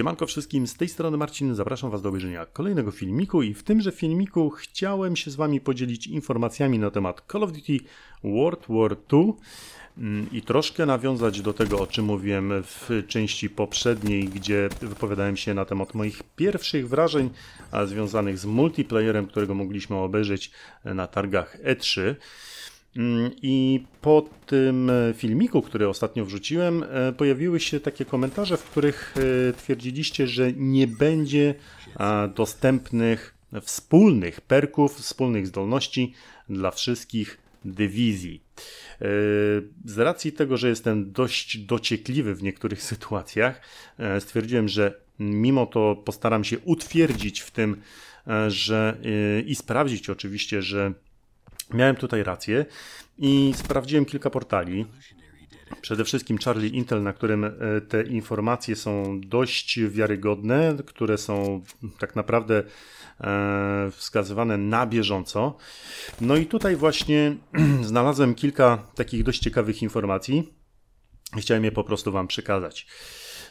Siemanko wszystkim, z tej strony Marcin, zapraszam Was do obejrzenia kolejnego filmiku i w tymże filmiku chciałem się z Wami podzielić informacjami na temat Call of Duty World War II mm, i troszkę nawiązać do tego, o czym mówiłem w części poprzedniej, gdzie wypowiadałem się na temat moich pierwszych wrażeń związanych z multiplayerem, którego mogliśmy obejrzeć na targach E3. Mm, I po tym e, filmiku, który ostatnio wrzuciłem, e, pojawiły się takie komentarze, w których e, twierdziliście, że nie będzie dostępnych wspólnych perków, wspólnych zdolności dla wszystkich dywizji. Z racji tego, że jestem dość dociekliwy w niektórych sytuacjach, stwierdziłem, że mimo to postaram się utwierdzić w tym, że i sprawdzić oczywiście, że Miałem tutaj rację i sprawdziłem kilka portali. Przede wszystkim Charlie Intel, na którym e, te informacje są dość wiarygodne, które są tak naprawdę e, wskazywane na bieżąco. No i tutaj właśnie znalazłem kilka takich dość ciekawych informacji chciałem je po prostu Wam przekazać.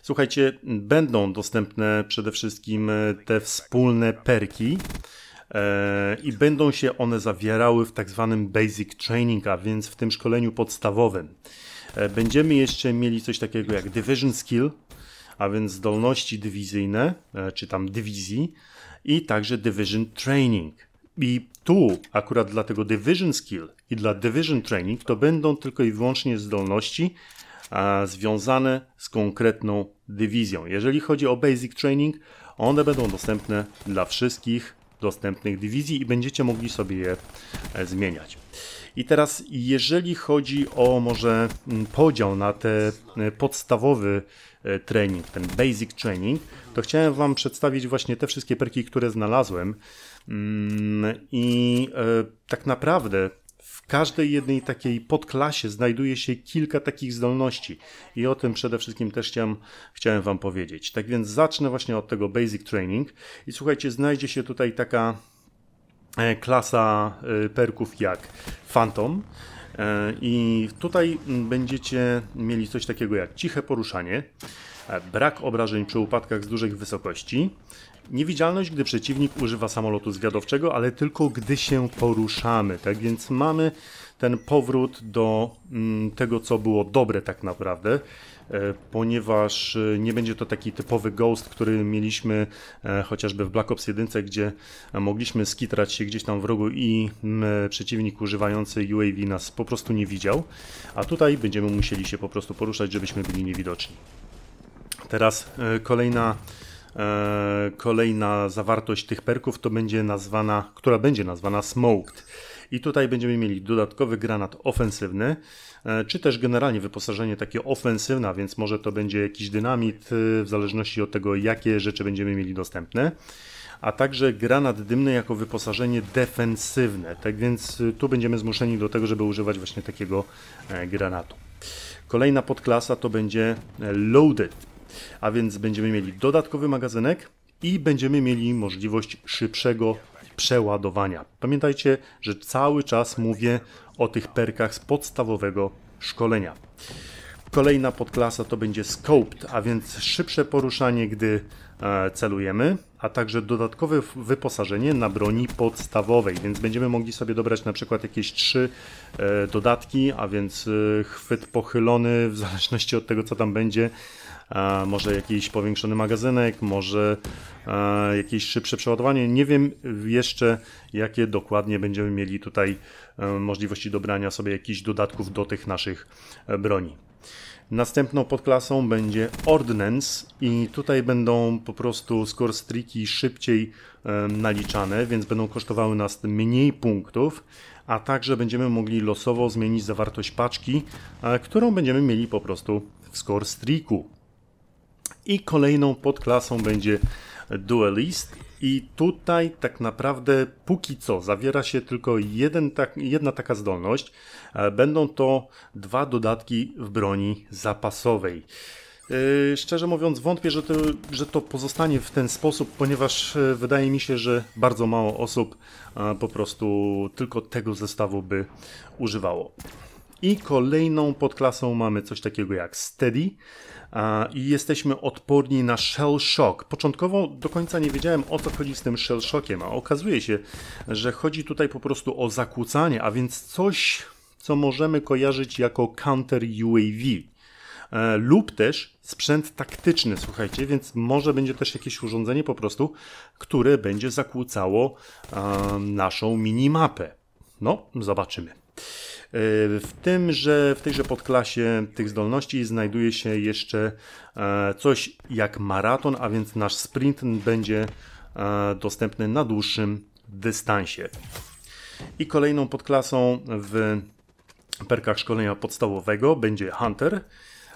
Słuchajcie, będą dostępne przede wszystkim te wspólne perki. E, i będą się one zawierały w tak zwanym basic training, a więc w tym szkoleniu podstawowym. E, będziemy jeszcze mieli coś takiego jak division skill, a więc zdolności dywizyjne, e, czy tam dywizji i także division training. I tu akurat dla tego division skill i dla division training to będą tylko i wyłącznie zdolności związane z konkretną dywizją. Jeżeli chodzi o basic training, one będą dostępne dla wszystkich dostępnych dywizji i będziecie mogli sobie je e, zmieniać. I teraz, jeżeli chodzi o może mm, podział na ten podstawowy e, trening, ten basic training, to chciałem Wam przedstawić właśnie te wszystkie perki, które znalazłem. Mm, I e, tak naprawdę każdej jednej takiej podklasie znajduje się kilka takich zdolności. I o tym przede wszystkim też chciałem, chciałem Wam powiedzieć. Tak więc zacznę właśnie od tego Basic Training. I słuchajcie, znajdzie się tutaj taka e, klasa e, perków jak Phantom. E, i tutaj będziecie mieli coś takiego jak ciche poruszanie, brak obrażeń przy upadkach z dużych wysokości, Niewidzialność, gdy przeciwnik używa samolotu zwiadowczego, ale tylko gdy się poruszamy. Tak więc mamy ten powrót do mm, tego, co było dobre tak naprawdę, e, ponieważ e, nie będzie to taki typowy ghost, który mieliśmy e, chociażby w Black Ops 1, gdzie mogliśmy skitrać się gdzieś tam w rogu i przeciwnik używający UAV nas po prostu nie widział, a tutaj będziemy musieli się po prostu poruszać, żebyśmy byli niewidoczni. Teraz kolejna kolejna zawartość tych perków to będzie nazwana, która będzie nazwana Smoked. I tutaj będziemy mieli dodatkowy granat ofensywny, e, czy też generalnie wyposażenie takie ofensywne, więc może to będzie jakiś dynamit, e, w zależności od tego, jakie rzeczy będziemy mieli dostępne. A także granat dymny jako wyposażenie defensywne. Tak więc tu będziemy zmuszeni do tego, żeby używać właśnie takiego granatu. Kolejna podklasa to będzie loaded a więc będziemy mieli dodatkowy magazynek i będziemy mieli możliwość szybszego przeładowania. Pamiętajcie, że cały czas mówię o tych perkach z podstawowego szkolenia. Kolejna podklasa to będzie Scoped, a więc szybsze poruszanie, gdy e, celujemy, a także dodatkowe wyposażenie na broni podstawowej, więc będziemy mogli sobie dobrać na przykład jakieś trzy e, dodatki, a więc e, chwyt pochylony w zależności od tego co tam będzie, może jakiś powiększony magazynek, może jakieś szybsze przeładowanie. Nie wiem jeszcze, jakie dokładnie będziemy mieli tutaj e, możliwości dobrania sobie jakichś dodatków do tych naszych e, broni. Następną podklasą będzie Ordnance i tutaj będą po prostu score streaki szybciej e, naliczane, więc będą kosztowały nas mniej punktów, a także będziemy mogli losowo zmienić zawartość paczki, którą będziemy mieli po prostu w score streaku. I kolejną podklasą będzie Duelist. I tutaj tak naprawdę póki co zawiera się tylko jeden tak, jedna taka zdolność. E, będą to dwa dodatki w broni zapasowej. Yy, szczerze mówiąc, wątpię, że to, że to pozostanie w ten sposób, ponieważ yy, wydaje mi się, że bardzo mało osób po prostu tylko tego zestawu by używało. I kolejną podklasą mamy coś takiego jak Steady i jesteśmy odporni na shell shock. Początkowo do końca nie wiedziałem o co chodzi z tym shell shockiem, a okazuje się, że chodzi tutaj po prostu o zakłócanie, a więc coś, co możemy kojarzyć jako counter UAV. E, lub też sprzęt taktyczny, słuchajcie, więc może będzie też jakieś urządzenie po prostu, które będzie zakłócało naszą minimapę. No, zobaczymy. W tym, że w tejże podklasie tych zdolności znajduje się jeszcze e, coś jak maraton, a więc nasz sprint będzie e, dostępny na dłuższym dystansie. I kolejną podklasą w perkach szkolenia podstawowego będzie Hunter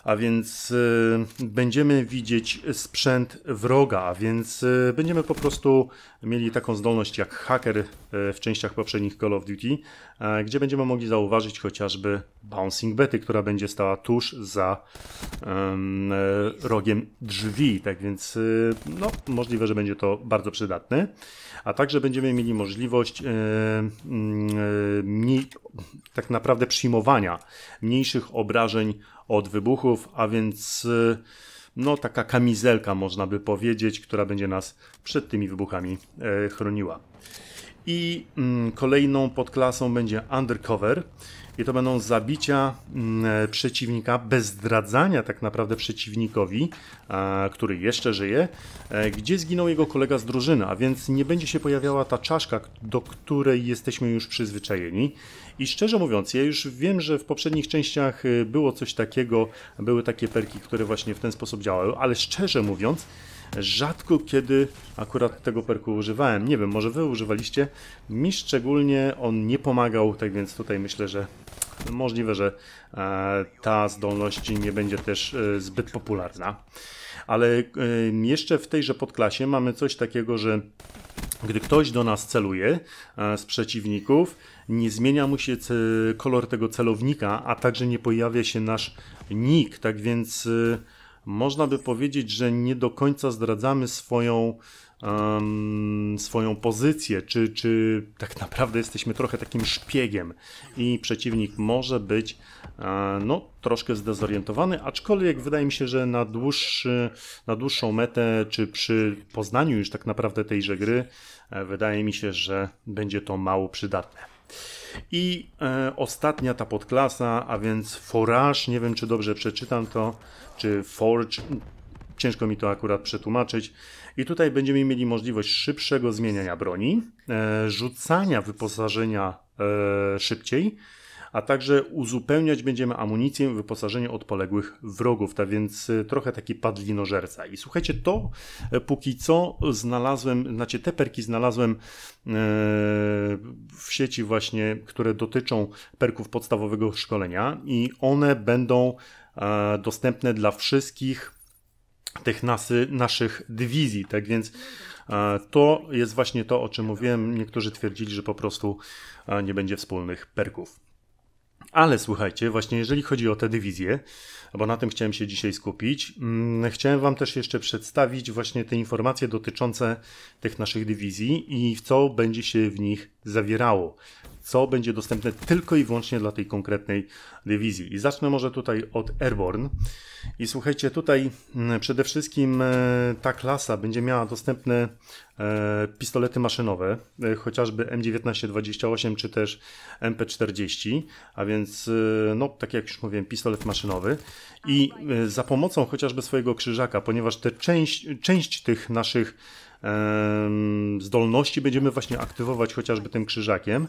a więc y, będziemy widzieć sprzęt wroga, a więc y, będziemy po prostu mieli taką zdolność jak hacker y, w częściach poprzednich Call of Duty, gdzie będziemy mogli zauważyć chociażby bouncing bety, która będzie stała tuż za um, rogiem drzwi, tak więc no, możliwe, że będzie to bardzo przydatne, a także będziemy mieli możliwość e, mniej, tak naprawdę przyjmowania mniejszych obrażeń od wybuchów, a więc y, no taka kamizelka można by powiedzieć, która będzie nas przed tymi wybuchami e, chroniła. I mm, kolejną podklasą będzie undercover. I to będą zabicia mm, e, przeciwnika bez zdradzania tak naprawdę przeciwnikowi, który jeszcze żyje, e, gdzie zginął jego kolega z drużyny, a więc nie będzie się pojawiała ta czaszka, do której jesteśmy już przyzwyczajeni. I szczerze mówiąc, ja już wiem, że w poprzednich częściach e, było coś takiego, były takie perki, które właśnie w ten sposób działały, ale szczerze mówiąc, rzadko kiedy akurat tego perku używałem. Nie wiem, może wy używaliście. Mi szczególnie on nie pomagał, tak więc tutaj myślę, że możliwe, że e, ta zdolność nie będzie też e, zbyt popularna. Ale e, jeszcze w tejże podklasie mamy coś takiego, że gdy ktoś do nas celuje z przeciwników, nie zmienia mu się kolor tego celownika, a także nie pojawia się nasz nick. Tak więc można by powiedzieć, że nie do końca zdradzamy swoją, um, swoją pozycję, czy, czy tak naprawdę jesteśmy trochę takim szpiegiem i przeciwnik może być e, no, troszkę zdezorientowany, aczkolwiek wydaje mi się, że na, dłuższy, na dłuższą metę, czy przy poznaniu już tak naprawdę tejże gry, e, wydaje mi się, że będzie to mało przydatne. I e, ostatnia ta podklasa, a więc Forage, nie wiem czy dobrze przeczytam to, czy Forge, ciężko mi to akurat przetłumaczyć. I tutaj będziemy mieli możliwość szybszego zmieniania broni, e, rzucania wyposażenia e, szybciej, a także uzupełniać będziemy amunicję wyposażenie od poległych wrogów, tak więc e, trochę taki padlinożerca. I słuchajcie, to e, póki co znalazłem, znaczy te perki znalazłem e, w sieci właśnie, które dotyczą perków podstawowego szkolenia i one będą dostępne dla wszystkich tych nasy, naszych dywizji. Tak więc to jest właśnie to, o czym mówiłem. Niektórzy twierdzili, że po prostu nie będzie wspólnych perków. Ale słuchajcie, właśnie jeżeli chodzi o te dywizje, bo na tym chciałem się dzisiaj skupić, mm, chciałem Wam też jeszcze przedstawić właśnie te informacje dotyczące tych naszych dywizji i co będzie się w nich zawierało co będzie dostępne tylko i wyłącznie dla tej konkretnej dywizji. I zacznę może tutaj od Airborne. I słuchajcie, tutaj mm, przede wszystkim e, ta klasa będzie miała dostępne e, pistolety maszynowe, e, chociażby M1928 czy też MP40, a więc, no, tak jak już mówiłem, pistolet maszynowy. I za pomocą chociażby swojego krzyżaka, ponieważ te część, część tych naszych zdolności będziemy właśnie aktywować chociażby tym krzyżakiem.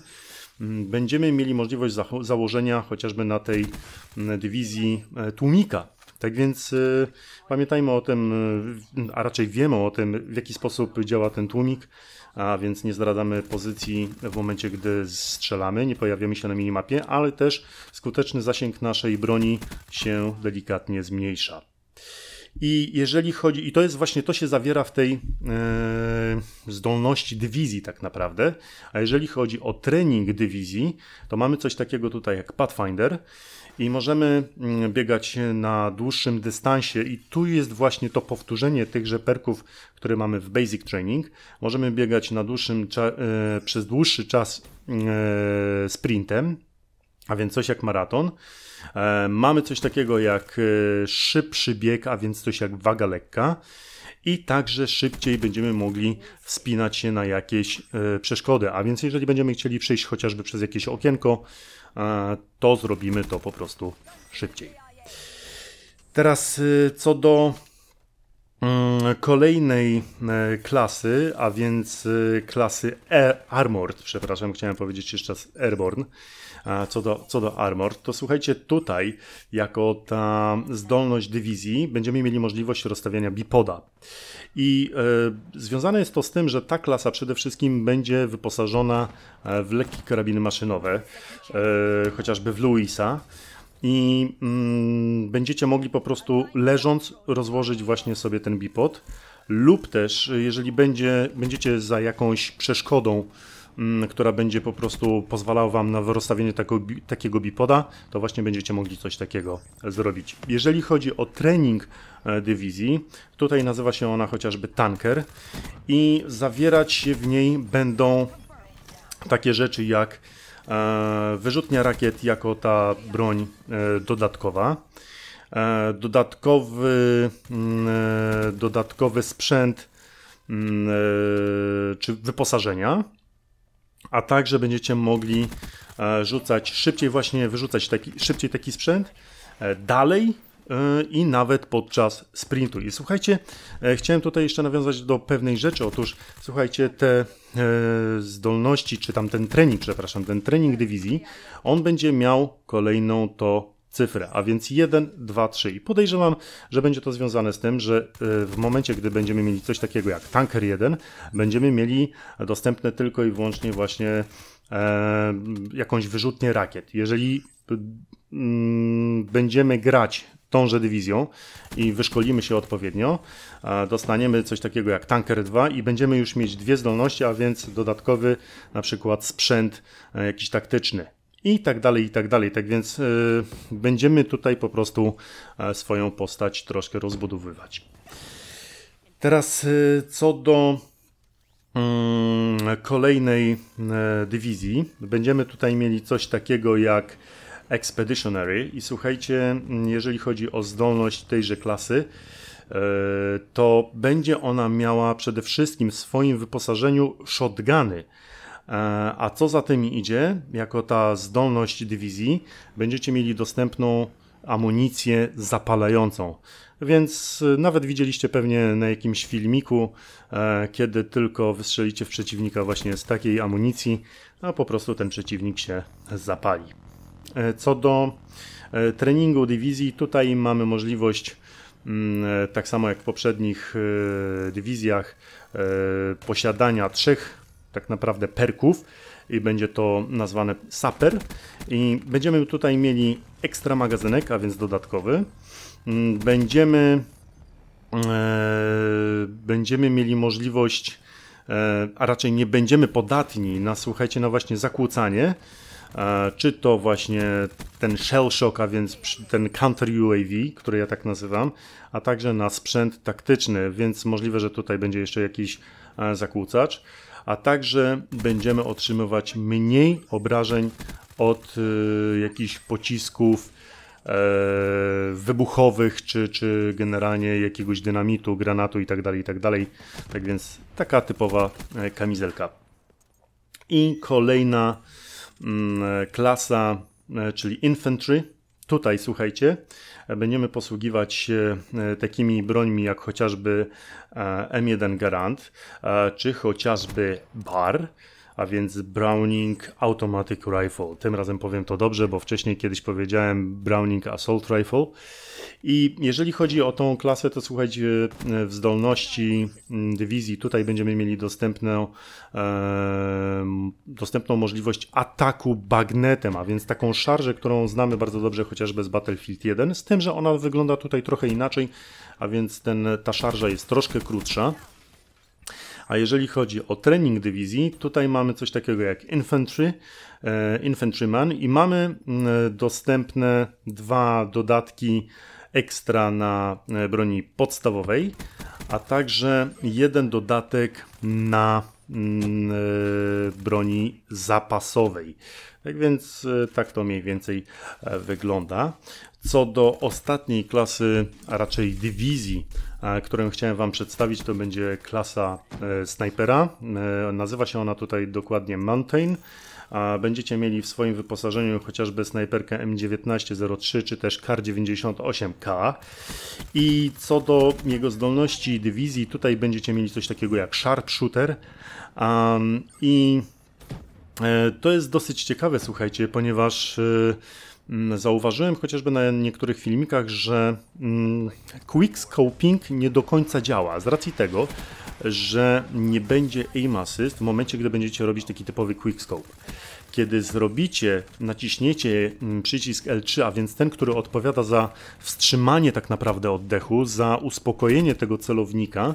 Mm, będziemy mieli możliwość założenia chociażby na tej mm, dywizji e, tłumika. Tak więc y, pamiętajmy o tym, y, a raczej wiemy o tym, w jaki sposób działa ten tłumik, a więc nie zdradzamy pozycji w momencie, gdy strzelamy, nie pojawiamy się na minimapie, ale też skuteczny zasięg naszej broni się delikatnie zmniejsza. I jeżeli chodzi, i to jest właśnie, to się zawiera w tej e, zdolności dywizji tak naprawdę, a jeżeli chodzi o trening dywizji, to mamy coś takiego tutaj jak Pathfinder i możemy mm, biegać na dłuższym dystansie. I tu jest właśnie to powtórzenie tychże perków, które mamy w Basic Training. Możemy biegać na dłuższym, e, przez dłuższy czas e, sprintem, a więc coś jak maraton. E, mamy coś takiego jak e, szybszy bieg, a więc coś jak waga lekka. I także szybciej będziemy mogli wspinać się na jakieś e, przeszkody. A więc jeżeli będziemy chcieli przejść chociażby przez jakieś okienko, to zrobimy to po prostu szybciej. Teraz co do mm, kolejnej klasy, a więc klasy Armored, przepraszam, chciałem powiedzieć jeszcze raz Airborne co do, co do Armor, to słuchajcie, tutaj jako ta zdolność dywizji będziemy mieli możliwość rozstawiania bipoda. I e, związane jest to z tym, że ta klasa przede wszystkim będzie wyposażona e, w lekkie karabiny maszynowe, e, chociażby w Luisa i mm, będziecie mogli po prostu leżąc rozłożyć właśnie sobie ten bipod lub też jeżeli będzie, będziecie za jakąś przeszkodą która będzie po prostu pozwalała Wam na rozstawienie takiego, takiego bipoda, to właśnie będziecie mogli coś takiego zrobić. Jeżeli chodzi o trening e, dywizji, tutaj nazywa się ona chociażby tanker i zawierać się w niej będą takie rzeczy jak e, wyrzutnia rakiet jako ta broń e, dodatkowa, dodatkowy, mm, dodatkowy sprzęt mm, czy wyposażenia, a także będziecie mogli e, rzucać szybciej właśnie, wyrzucać taki, szybciej taki sprzęt e, dalej e, i nawet podczas sprintu. I słuchajcie, chciałem tutaj jeszcze nawiązać do pewnej rzeczy. Otóż, słuchajcie, te zdolności, czy tam ten trening, przepraszam, ten trening dywizji, on będzie miał kolejną to cyfrę, a więc 1, 2, 3. I podejrzewam, że będzie to związane z tym, że e, w momencie, gdy będziemy mieli coś takiego jak tanker 1, będziemy mieli dostępne tylko i wyłącznie właśnie e, jakąś wyrzutnię rakiet. Jeżeli mm, będziemy grać tąże dywizją i wyszkolimy się odpowiednio, dostaniemy coś takiego jak Tanker 2 i będziemy już mieć dwie zdolności, a więc dodatkowy na przykład sprzęt e, jakiś taktyczny i tak dalej, i tak dalej. Tak więc y, będziemy tutaj po prostu e, swoją postać troszkę rozbudowywać. Teraz y, co do mm, kolejnej e, dywizji, będziemy tutaj mieli coś takiego jak Expeditionary i słuchajcie, jeżeli chodzi o zdolność tejże klasy, e, to będzie ona miała przede wszystkim w swoim wyposażeniu shotguny. E, a co za tym idzie, jako ta zdolność dywizji, będziecie mieli dostępną amunicję zapalającą. Więc e, nawet widzieliście pewnie na jakimś filmiku, e, kiedy tylko wystrzelicie w przeciwnika właśnie z takiej amunicji, a po prostu ten przeciwnik się zapali. Co do treningu dywizji, tutaj mamy możliwość, mm, tak samo jak w poprzednich dywizjach, posiadania trzech tak naprawdę perków i będzie to nazwane saper i będziemy tutaj mieli ekstra magazynek, a więc dodatkowy. Mm, będziemy e, będziemy mieli możliwość, e, a raczej nie będziemy podatni na, słuchajcie, na właśnie zakłócanie, e, czy to właśnie ten shell shock, a więc ten counter UAV, który ja tak nazywam, a także na sprzęt taktyczny, więc możliwe, że tutaj będzie jeszcze jakiś e, zakłócacz a także będziemy otrzymywać mniej obrażeń od y, jakichś pocisków e, wybuchowych, czy, czy generalnie jakiegoś dynamitu, granatu itd., tak itd. Tak, tak więc taka typowa e, kamizelka. I kolejna mm, klasa, czyli infantry. Tutaj słuchajcie, będziemy posługiwać się e, takimi brońmi jak chociażby e, M1 Garand, e, czy chociażby BAR, a więc Browning Automatic Rifle. Tym razem powiem to dobrze, bo wcześniej kiedyś powiedziałem Browning Assault Rifle. I jeżeli chodzi o tą klasę, to słuchajcie, w zdolności mm, dywizji tutaj będziemy mieli dostępną, e, dostępną możliwość ataku bagnetem, a więc taką szarżę, którą znamy bardzo dobrze chociażby z Battlefield 1, z tym, że ona wygląda tutaj trochę inaczej, a więc ten, ta szarża jest troszkę krótsza. A jeżeli chodzi o trening dywizji, tutaj mamy coś takiego jak infantry, e, infantryman i mamy dostępne dwa dodatki ekstra na e, broni podstawowej, a także jeden dodatek na e, broni zapasowej. Tak więc tak to mniej więcej wygląda. Co do ostatniej klasy, a raczej dywizji, którą chciałem Wam przedstawić, to będzie klasa snajpera. Nazywa się ona tutaj dokładnie Mountain będziecie mieli w swoim wyposażeniu chociażby snajperkę M1903 czy też KAR-98K. I co do jego zdolności dywizji, tutaj będziecie mieli coś takiego jak Sharpshooter. I e, to jest dosyć ciekawe, słuchajcie, ponieważ e, zauważyłem chociażby na niektórych filmikach, że mm, quick scoping nie do końca działa z racji tego, że nie będzie aim assist w momencie, gdy będziecie robić taki typowy quickscope. Kiedy zrobicie, naciśniecie mm, przycisk L3, a więc ten, który odpowiada za wstrzymanie tak naprawdę oddechu, za uspokojenie tego celownika,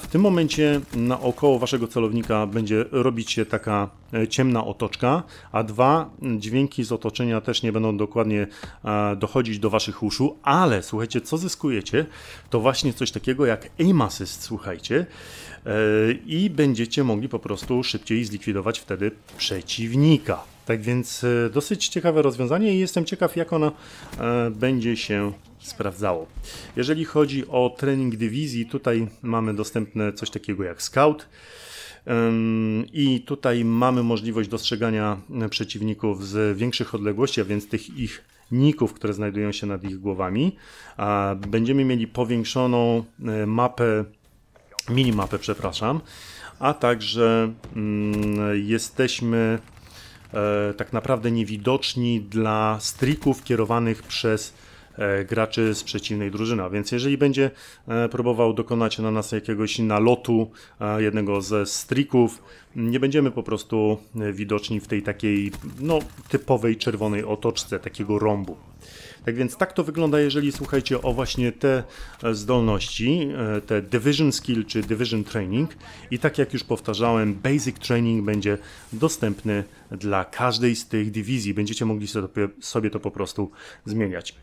w tym momencie naokoło waszego celownika będzie robić się taka e, ciemna otoczka, a dwa, dźwięki z otoczenia też nie będą dokładnie e, dochodzić do waszych uszu, ale słuchajcie, co zyskujecie, to właśnie coś takiego jak aim assist, słuchajcie, e, i będziecie mogli po prostu szybciej zlikwidować wtedy przeciwnika. Tak więc dosyć ciekawe rozwiązanie i jestem ciekaw, jak ono będzie się sprawdzało. Jeżeli chodzi o trening dywizji, tutaj mamy dostępne coś takiego jak Scout. I tutaj mamy możliwość dostrzegania przeciwników z większych odległości, a więc tych ich ników, które znajdują się nad ich głowami. Będziemy mieli powiększoną e, mapę, minimapę, przepraszam, a także mm, jesteśmy e, tak naprawdę niewidoczni dla strików kierowanych przez E, graczy z przeciwnej drużyny. A więc jeżeli będzie e, próbował dokonać na nas jakiegoś nalotu e, jednego ze strików, nie będziemy po prostu widoczni w tej takiej no, typowej czerwonej otoczce, takiego rąbu. Tak więc tak to wygląda, jeżeli słuchajcie o właśnie te zdolności, te Division Skill czy Division Training. I tak jak już powtarzałem, Basic Training będzie dostępny dla każdej z tych dywizji. Będziecie mogli sobie, sobie to po prostu zmieniać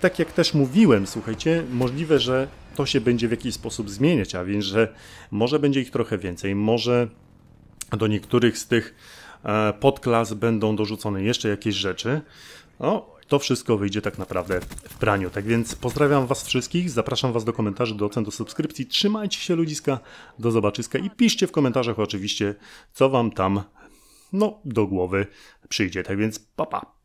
tak jak też mówiłem, słuchajcie, możliwe, że to się będzie w jakiś sposób zmieniać, a więc, że może będzie ich trochę więcej, może do niektórych z tych e, podklas będą dorzucone jeszcze jakieś rzeczy. No, to wszystko wyjdzie tak naprawdę w praniu. Tak więc pozdrawiam Was wszystkich, zapraszam Was do komentarzy, do ocen, do subskrypcji. Trzymajcie się ludziska, do zobaczyska i piszcie w komentarzach oczywiście, co Wam tam no, do głowy przyjdzie. Tak więc papa. Pa.